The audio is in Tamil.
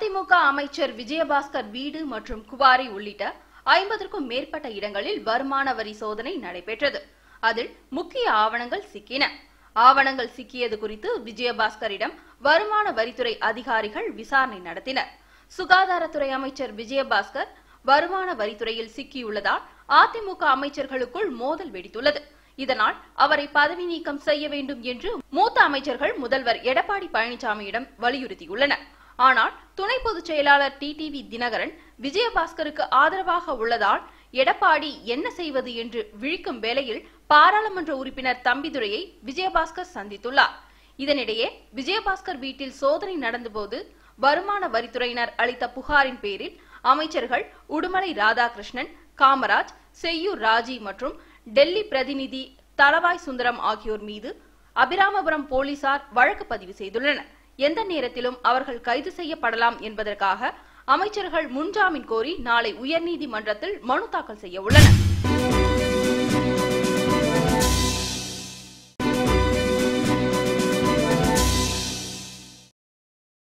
அதிமுக அமைச்சர் விஜயபாஸ்கர் வீடு மற்றும் குவாரி உள்ளிட்ட ஐம்பதற்கும் மேற்பட்ட இடங்களில் வருமான வரி சோதனை நடைபெற்றது. அதில் முக்கிய ஆவணங்கள் சிக்கின. ஆவணங்கள் சிக்கியது குறித்து விஜயபாஸ்கரிடம் வருமான வரித்துறை அதிகாரிகள் விசாரணை நடத்தினர். சுகாதாரத்துறை அமைச்சர் விஜயபாஸ்கர் வருமான வரித்துறையில் சிக்கியுள்ளதால் அதிமுக அமைச்சர்களுக்குள் மோதல் வெடித்துள்ளது. இதனால் அவரை பதவி நீக்கம் செய்ய வேண்டும் என்று மூத்த அமைச்சர்கள் முதல்வர் எடப்பாடி பழனிசாமியிடம் வலியுறுத்தியுள்ளனர். ஆனால் துணை பொதுச் செயலாளர் டிடிவி தினகரன் விஜயபாஸ்கருக்கு ஆதரவாக உள்ளதால் எடப்பாடி என்ன செய்வது என்று விழிக்கும் வேளையில் பாராளுமன்ற உறுப்பினர் தம்பிதுரையை விஜயபாஸ்கர் சந்தித்துள்ளார். இதனிடையே விஜயபாஸ்கர் வீட்டில் சோதனை நடந்தபோது வருமான வரித்துறையினர் அளித்த புகாரின் பேரில் அமைச்சர்கள் உடுமலை ராதாகிருஷ்ணன் காமராஜ் செய்யூர் ராஜி மற்றும் டெல்லி பிரதிநிதி தளவாய் சுந்தரம் ஆகியோர் மீது அபிராமபுரம் போலீசார் வழக்கு பதிவு செய்துள்ளனர். எந்த நேரத்திலும் அவர்கள் கைது செய்யப்படலாம் என்பதற்காக அமைச்சர்கள் முன்ஜாமீன் கோரி நாளை உயர்நீதிமன்றத்தில் மனு தாக்கல் செய்ய உள்ளனர்.